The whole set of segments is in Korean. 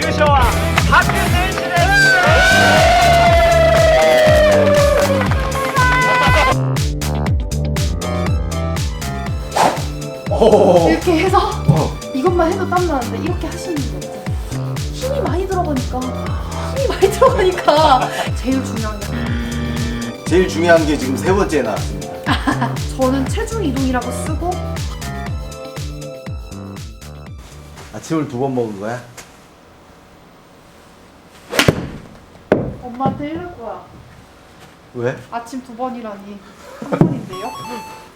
류쇼와 같은 생신에 이렇게 해서 어. 이것만 해도 땀 나는데 이렇게 하시는 거 힘이 많이 들어가니까 힘이 많이 들어가니까 제일 중요한 게 제일 중요한 게 지금 세 번째 나왔습니다. 저는 체중 이동이라고 쓰고 아침을 두 번 먹은 거야? 엄마한테 이럴 거야. 왜? 아침 두 번이라니 한 번인데요?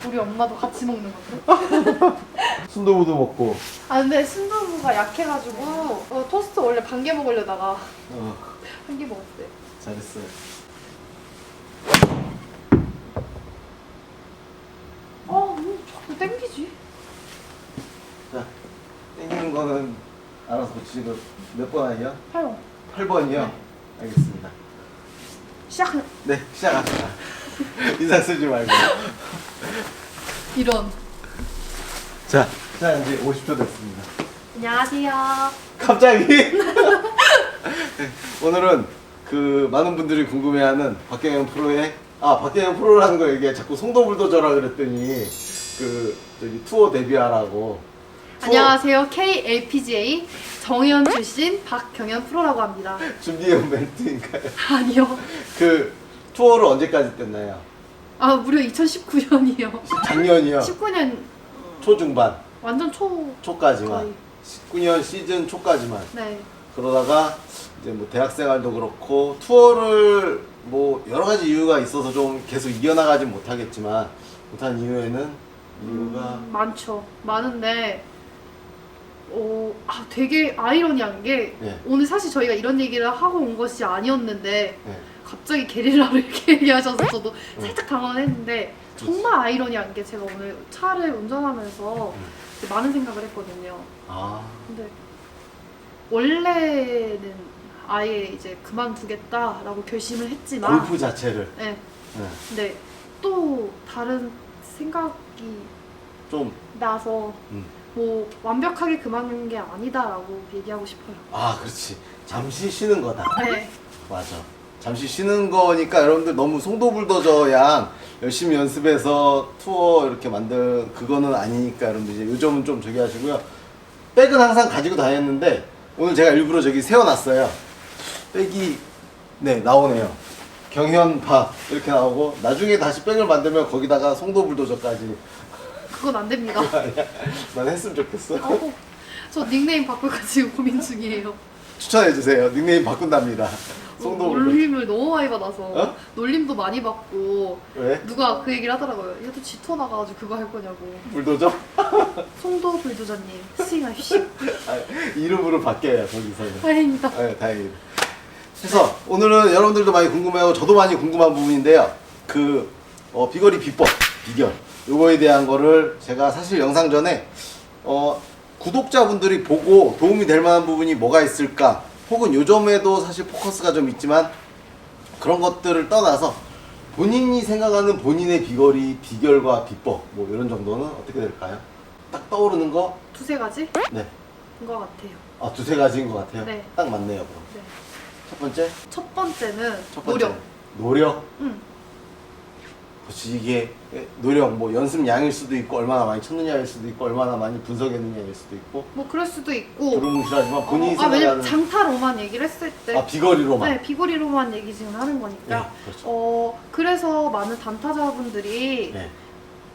우리 엄마도 같이 먹는 건데. 순두부도 먹고. 아 근데 순두부가 약해가지고 어, 토스트 원래 반 개 먹으려다가 어, 한 개 먹었대. 잘했어요. 어, 음, 자꾸 땡기지. 자, 땡기는 거는 알아서 붙이고 몇번 아니야? 8번. 8번이요? 네. 알겠습니다. 시작. 네, 시작합시다. 인사 쓰지 말고. 이런. 자, 자 이제 50초 됐습니다. 안녕하세요. 갑자기 오늘은 그 많은 분들이 궁금해하는 박경영 프로의 아 박경영 프로라는 거 얘기해 자꾸 송도불도저라 그랬더니 그 저기 투어 데뷔하라고 투어 안녕하세요. KLPGA 정현 출신 박경현 프로라고 합니다. 준비해온 멘트인가요? 아니요. 그 투어를 언제까지 뗐나요? 아 무려 2019년이요. 작년이요 19년 초중반 완전 초 초까지만 거의. 19년 시즌 초까지만 네. 그러다가 이제 뭐 대학생활도 그렇고 투어를 뭐 여러 가지 이유가 있어서 좀 계속 이어나가진 못하겠지만 못한 이유에는 이유가 음, 많죠. 많은데 어, 아, 되게 아이러니한 게 네. 오늘 사실 저희가 이런 얘기를 하고 온 것이 아니었는데 네. 갑자기 게릴라로 이렇게 얘기하셔서 저도 음. 살짝 당황했는데 정말 아이러니한 게 제가 오늘 차를 운전하면서 음. 많은 생각을 했거든요. 아 근데 원래는 아예 이제 그만두겠다라고 결심을 했지만 골프 자체를 네. 네. 근데 또 다른 생각이 좀 나서 음. 뭐 완벽하게 그만둔 게 아니다라고 얘기하고 싶어요. 아 그렇지. 잠시 쉬는 거다. 네. 맞아. 잠시 쉬는 거니까 여러분들 너무 송도불도저 양 열심히 연습해서 투어 이렇게 만든 그거는 아니니까 여러분들 이제 요즘은 좀 저기 하시고요. 백은 항상 가지고 다녔는데 오늘 제가 일부러 저기 세워놨어요. 백이 네 나오네요. 경현파 이렇게 나오고 나중에 다시 백을 만들면 거기다가 송도불도저까지 그건 안 됩니다. 난 했으면 좋겠어 아우, 저 닉네임 바꿀까 지금 고민 중이에요. 추천해 주세요 닉네임 바꾼답니다 송도불도저 놀림을 너무 많이 받아서 어? 놀림도 많이 받고 왜? 누가 그 얘기를 하더라고요. 얘도 G2 나가가지고 그거 할 거냐고. 불도저? 송도 불도저님 스윙하십시오. 아, 이름으로 바뀌어요 거기서는 다행이다. 네, 다행이다. 그래서 오늘은 여러분들도 많이 궁금해하고 저도 많이 궁금한 부분인데요. 그 어, 비거리 비법, 비결 요거에 대한 거를 제가 사실 영상 전에 어, 구독자분들이 보고 도움이 될 만한 부분이 뭐가 있을까 혹은 요점에도 사실 포커스가 좀 있지만 그런 것들을 떠나서 본인이 생각하는 본인의 비거리, 비결과 비법 뭐 이런 정도는 어떻게 될까요? 딱 떠오르는 거? 두세 가지? 네. 인것 같아요. 아 두세 가지인 것 같아요. 네. 딱 맞네요 그럼. 네. 첫 번째 첫 번째는 첫 번째 노력. 노력. 응. 그렇지 이게 노력 뭐 연습량일 수도 있고 얼마나 많이 쳤느냐일 수도 있고 얼마나 많이 분석했느냐일 수도 있고 뭐 그럴 수도 있고. 두루뭉실하지만 본인이 어, 아 왜냐면 생각하는 장타로만 얘기를 했을 때. 아 비거리로만. 네, 비거리로만 얘기 지금 하는 거니까. 네, 그렇죠. 어, 그래서 많은 단타자분들이 네.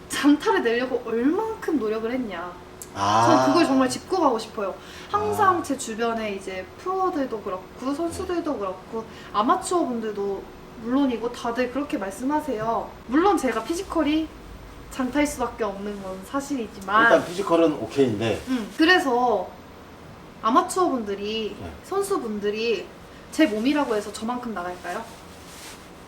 장타를 내려고 얼만큼 노력을 했냐. 아. 전 그걸 정말 짚고 가고 싶어요. 항상 제 주변에 이제 프로들도 그렇고 선수들도 그렇고 아마추어 분들도 물론이고 다들 그렇게 말씀하세요. 물론 제가 피지컬이 장타일 수밖에 없는 건 사실이지만 일단 피지컬은 오케이인데 음, 그래서 아마추어 분들이 네. 선수분들이 제 몸이라고 해서 저만큼 나갈까요?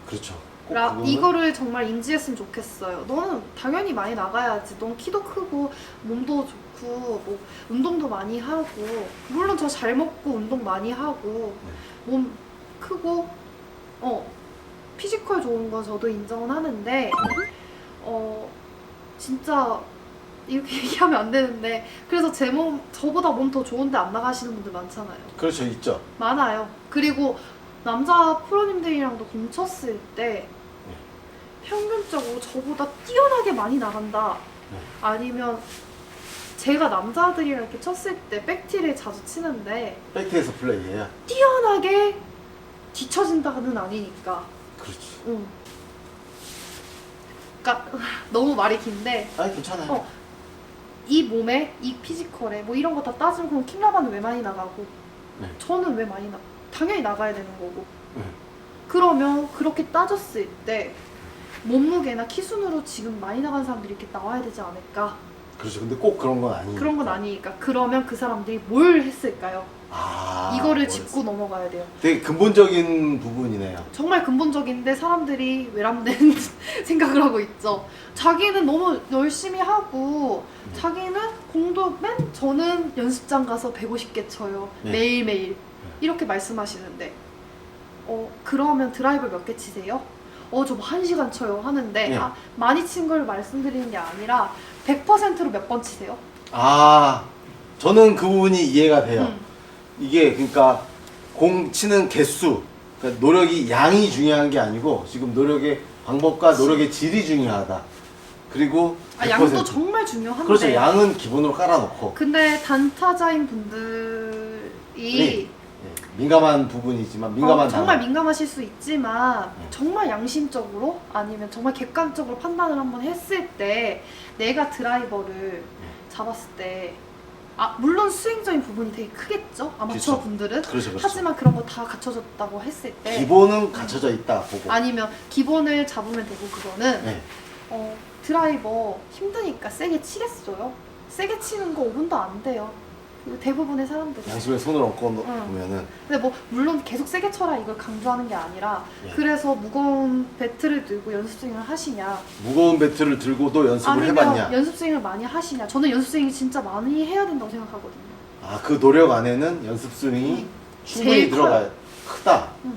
그렇죠. 꼭 라, 그거는 이거를 정말 인지했으면 좋겠어요. 너는 당연히 많이 나가야지. 넌 키도 크고 몸도 좋고 뭐 운동도 많이 하고 물론 저 잘 먹고 운동 많이 하고 네. 몸 크고 어 피지컬 좋은 거 저도 인정은 하는데 어 진짜 이렇게 얘기하면 안 되는데 그래서 제 몸 저보다 몸 더 좋은데 안 나가시는 분들 많잖아요. 그렇죠 있죠. 많아요. 그리고 남자 프로님들이랑도 공쳤을 때 평균적으로 저보다 뛰어나게 많이 나간다. 네. 아니면 제가 남자들이랑 이렇게 쳤을 때 백티를 자주 치는데 백트에서 플레이해요. 뛰어나게 뒤처진다는 아니니까. 그렇지. 응. 그러니까 너무 말이 긴데 아니 괜찮아요. 어. 이 몸에 이 피지컬에 뭐 이런 거 다 따지면 그럼 킹라바는 왜 많이 나가고 네. 저는 왜 많이 나 당연히 나가야 되는 거고 네. 그러면 그렇게 따졌을 때 몸무게나 키 순으로 지금 많이 나간 사람들이 이렇게 나와야 되지 않을까 그렇죠. 근데 꼭 그런 건 아니니까. 그런 건 아니니까 그러면 그 사람들이 뭘 했을까요? 아, 이거를 뭐 짚고 넘어가야 돼요 되게 근본적인 부분이네요. 정말 근본적인데 사람들이 외람된 생각을 하고 있죠. 자기는 너무 열심히 하고 음. 자기는 공도 맨 저는 연습장 가서 150개 쳐요. 네. 매일매일. 이렇게 말씀하시는데 어 그러면 드라이버 몇개 치세요? 어저뭐한 시간 쳐요 하는데 네. 아, 많이 친 걸 말씀드리는 게 아니라 100%로 몇 번 치세요? 아, 저는 그 부분이 이해가 돼요. 음. 이게 그러니까 공 치는 개수, 그러니까 노력이 양이 중요한 게 아니고 지금 노력의 방법과 노력의 질이 중요하다. 그리고 아, 양도 100%. 정말 중요한데 그렇죠. 양은 기본으로 깔아놓고 근데 단타자인 분들이 네. 민감한 부분이지만 민감한 어, 정말 단어. 민감하실 수 있지만 네. 정말 양심적으로 아니면 정말 객관적으로 판단을 한번 했을 때 내가 드라이버를 네. 잡았을 때 아, 물론 스윙적인 부분이 되게 크겠죠 아마추어 그렇죠. 분들은 그렇죠, 그렇죠. 하지만 그런 거 다 갖춰졌다고 했을 때 기본은 갖춰져 있다 보고. 아니면 기본을 잡으면 되고 그거는 네. 어, 드라이버 힘드니까 세게 치겠어요 세게 치는 거 5분도 안 돼요 대부분의 사람들이 양심에 손을 얹고 응. 보면은 근데 뭐 물론 계속 세게 쳐라 이걸 강조하는 게 아니라 예. 그래서 무거운 배트를 들고 연습 스윙을 하시냐 무거운 배트를 들고도 연습을 아니면 해봤냐. 연습 스윙을 많이 하시냐 저는 연습 스윙이 진짜 많이 해야 된다고 생각하거든요 아, 그 노력 안에는 연습 스윙이 음. 충분히 제일 들어가요. 크다. 음.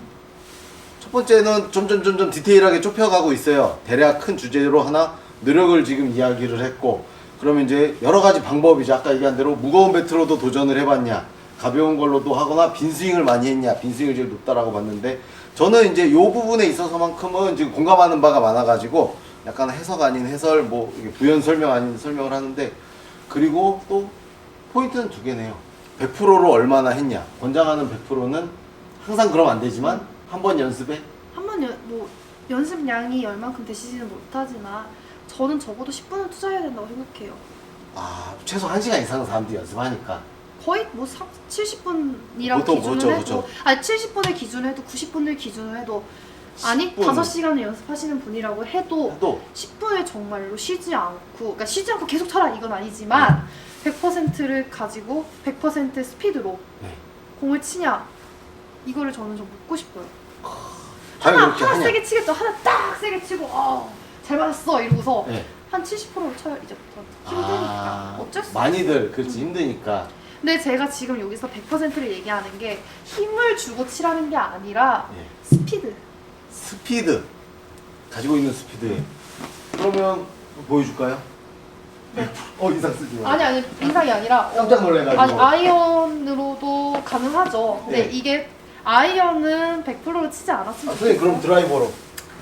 첫 번째는 점점 점점 디테일하게 좁혀가고 있어요. 대략 큰 주제로 하나 노력을 지금 이야기를 했고 그러면 이제 여러 가지 방법이죠. 아까 얘기한 대로 무거운 배트로도 도전을 해봤냐, 가벼운 걸로도 하거나 빈 스윙을 많이 했냐, 빈 스윙을 제일 높다라고 봤는데 저는 이제 이 부분에 있어서만큼은 지금 공감하는 바가 많아가지고 약간 해석 아닌 해설, 뭐 부연 설명 아닌 설명을 하는데 그리고 또 포인트는 두 개네요. 100%로 얼마나 했냐. 권장하는 100%는 항상 그러면 안 되지만 한 번 연습에 한번 뭐 연습량이 얼만큼 되시지는 못하지만 저는 적어도 10분을 투자해야 된다고 생각해요 아 최소 1시간 이상은 사람들이 연습하니까 거의 뭐 70분이라고 보통 기준을 그렇죠, 해도 그렇죠. 아니 70분을 기준으로 해도 90분을 기준으로 해도 아니 10분. 5시간을 연습하시는 분이라고 해도 또 10분을 정말로 쉬지 않고, 그러니까 쉬지 않고 계속 쳐라 이건 아니지만 100%를 가지고 100% 스피드로 네. 공을 치냐 이거를 저는 좀 묻고 싶어요. 과연 하나 그렇게 하나 하냐? 세게 치겠죠. 하나 딱 세게 치고 어, 잘 맞았어 이러고서 네. 한 70%를 쳐요 이제부터 힘드니까 아, 어쩔 수 많이들. 그렇지 음. 힘드니까 근데 제가 지금 여기서 100%를 얘기하는 게 힘을 주고 치라는 게 아니라 예. 스피드. 스피드 가지고 있는 스피드 그러면 보여줄까요? 어 인상 쓰지 마. 아니 아니 인상이 아니라 어, 깜짝 놀래가지고. 아니 아이언으로도 가능하죠. 근데 네. 이게 아이언은 100%로 치지 아, 않았으면 선생님 그럼 좋겠어요. 드라이버로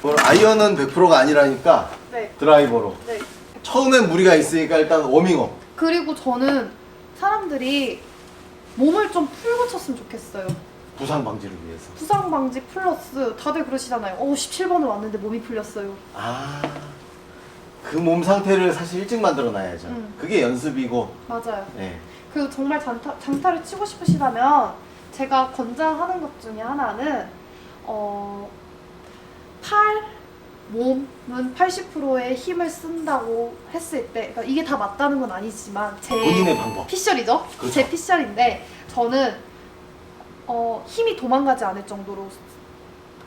아이언은 100%가 아니라니까 네, 드라이버로 네. 처음엔 무리가 있으니까 일단 워밍업 그리고 저는 사람들이 몸을 좀 풀고 쳤으면 좋겠어요. 부상 방지를 위해서 부상 방지 플러스 다들 그러시잖아요. 어 17번을 왔는데 몸이 풀렸어요. 아 그 몸 상태를 사실 일찍 만들어 놔야죠 음. 그게 연습이고 맞아요. 네. 그리고 정말 장타, 장타를 치고 싶으시다면 제가 권장하는 것 중에 하나는 어, 팔 몸은 80%의 힘을 쓴다고 했을 때 그러니까 이게 다 맞다는 건 아니지만 제 본인의 방법. 피셜이죠. 그렇죠. 제 피셜인데 저는 어, 힘이 도망가지 않을 정도로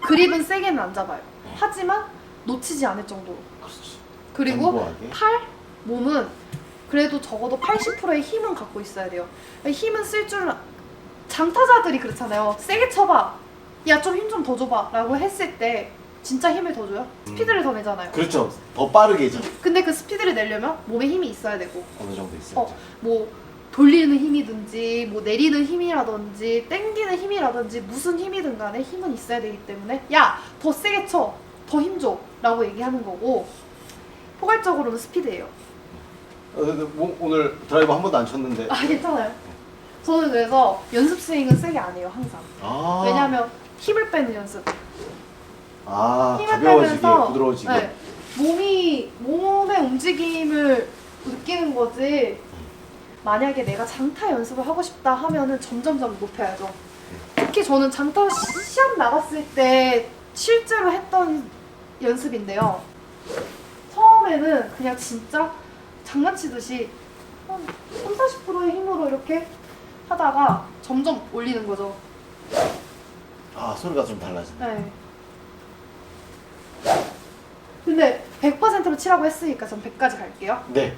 그립은 세게는 안 잡아요. 하지만 놓치지 않을 정도로. 그렇지. 그리고 견고하게. 팔, 몸은 그래도 적어도 80%의 힘은 갖고 있어야 돼요. 힘은 쓸 줄 장타자들이 그렇잖아요. 세게 쳐봐. 야 좀 힘 좀 더 줘봐. 라고 했을 때 진짜 힘을 더 줘요. 스피드를 더 내잖아요. 그렇죠. 더 빠르게죠. 근데 그 스피드를 내려면 몸에 힘이 있어야 되고 어느 정도 있어요. 어, 뭐 돌리는 힘이든지 뭐 내리는 힘이라든지 땡기는 힘이라든지 무슨 힘이든 간에 힘은 있어야 되기 때문에 야 더 세게 쳐 더 힘줘 라고 얘기하는 거고 포괄적으로는 스피드예요 어, 근데 뭐, 오늘 드라이브 한 번도 안 쳤는데. 아 괜찮아요 저는 그래서 연습 스윙은 세게 안 해요 항상 아. 왜냐하면 힘을 빼는 연습 아, 힘을 가벼워지게, 빼면서 부드러워지게. 네, 몸이 몸의 움직임을 느끼는 거지. 만약에 내가 장타 연습을 하고 싶다 하면은 점점점 높여야죠. 특히 저는 장타 시- 시합 나갔을 때 실제로 했던 연습인데요. 처음에는 그냥 진짜 장난치듯이 한 3, 40%의 힘으로 이렇게 하다가 점점 올리는 거죠. 아, 소리가 좀 달라진다. 네. 근데 100%로 치라고 했으니까 전 100까지 갈게요. 네.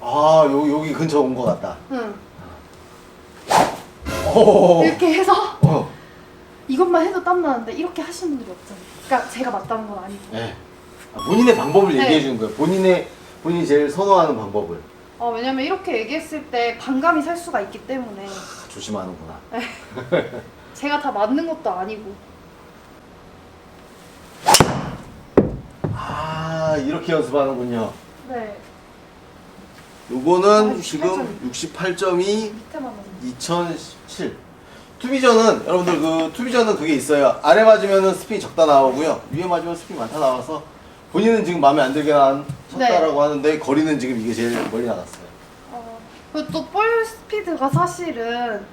아, 요, 여기 근처 온 것 같다. 응. 오. 이렇게 해서 어. 이것만 해도 땀나는데 이렇게 하시는 분들이 없잖아요. 그러니까 제가 맞다는 건 아니고. 네. 아, 본인의 방법을 네. 얘기해 주는 거예요. 본인의 본인이 제일 선호하는 방법을 어, 왜냐면 이렇게 얘기했을 때 반감이 살 수가 있기 때문에 아, 조심하는구나. 제가 다 맞는 것도 아니고. 아, 이렇게 연습하는군요. 네. 요거는 아, 68 지금 점. 68점이 밑에만 맞는 2017. 투비전은 여러분들 그 투비전은 그게 있어요. 아래 맞으면은 스핀이 적다 나오고요. 위에 맞으면 스핀이 많다 나와서 본인은 지금 마음에 안 들게 난 쳤다라고 하는데 거리는 지금 이게 제일 멀리 나갔어요. 어, 그리고 또 볼 스피드가 사실은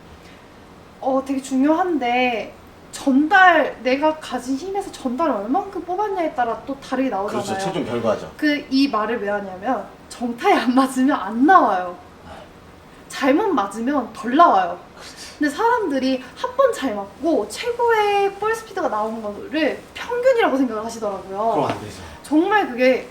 어, 되게 중요한데 전달 내가 가진 힘에서 전달을 얼만큼 뽑았냐에 따라 또 다르게 나오잖아요. 그렇죠. 체중 별거하죠. 그 이 말을 왜 하냐면 정타에 안 맞으면 안 나와요. 잘못 맞으면 덜 나와요. 근데 사람들이 한 번 잘 맞고 최고의 볼 스피드가 나오는 거를 평균이라고 생각을 하시더라고요. 그럼 안 되죠. 정말 그게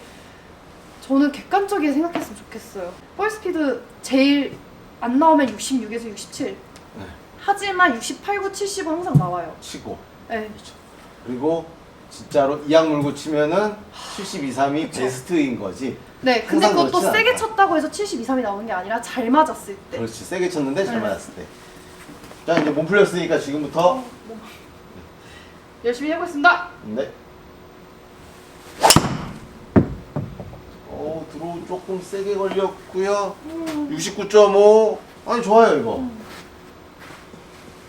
저는 객관적이게 생각했으면 좋겠어요. 볼 스피드 제일 안 나오면 66에서 67. 네. 하지만 68, 9, 70은 항상 나와요. 치고 네. 그리고 진짜로 이악 물고 치면은 72, 3이 베스트인 거지. 네, 근데 항상 그것도 그렇진 세게 않다. 쳤다고 해서 72, 3이 나오는 게 아니라 잘 맞았을 때. 그렇지. 세게 쳤는데 잘 네. 맞았을 때. 자, 이제 몸 풀렸으니까 지금부터 어, 뭐. 열심히 해보겠습니다. 네. 어, 드로우 조금 세게 걸렸고요. 69.5. 아니 좋아요 이거.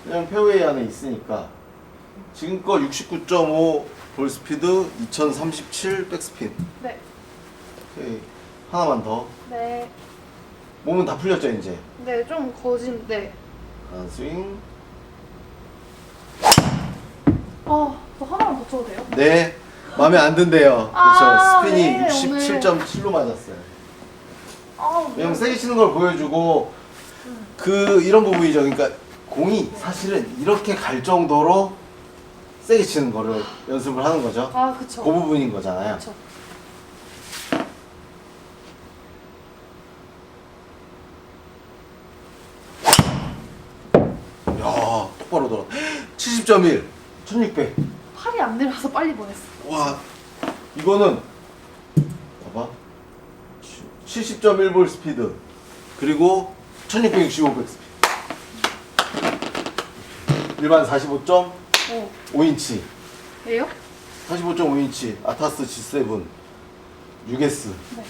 그냥 페어웨이 안에 있으니까. 지금껏 69.5 볼 스피드, 2037 백스핀. 네, 오케이. 하나만 더. 네, 몸은 다 풀렸죠 이제. 네, 좀 거진, 네. 한 스윙. 어, 저 하나만 더 쳐도 돼요? 네. 마음에 안 든대요. 그렇죠. 아, 스핀이 네, 67.7로 맞았어요. 아, 왜냐면 세게 치는 걸 보여주고 그 이런 부분이죠. 그러니까 공이 사실은 이렇게 갈 정도로 세게 치는 거를 연습을 하는 거죠. 아, 그쵸. 그 부분인 거잖아요. 그쵸. 야 똑바로 돌아. 70.1, 1600. 팔이 안 내려서 빨리 보냈어. 와 이거는 봐봐. 70.1볼 스피드. 그리고 1665백 스피드. 일반 45.5인치. 어, 왜요? 45.5인치 아타스 G7 6S 네.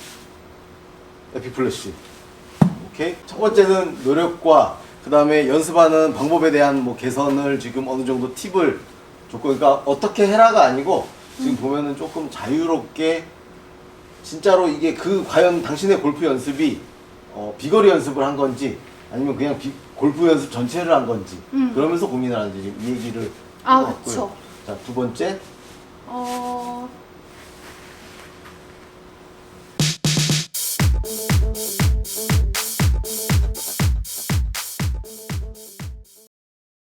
에피플래시. 오케이? 첫 번째는 노력과 그 다음에 연습하는 방법에 대한 뭐 개선을 지금 어느 정도 팁을 줬고 그러니까 어떻게 해라가 아니고 지금 보면은 조금 자유롭게 진짜로 이게 그 과연 당신의 골프 연습이 어, 비거리 연습을 한 건지 아니면 그냥 비- 골프 연습 전체를 한 건지 음. 그러면서 고민을 하는지 이 얘기를 아, 해봤고요. 그쵸. 자, 두 번째 어,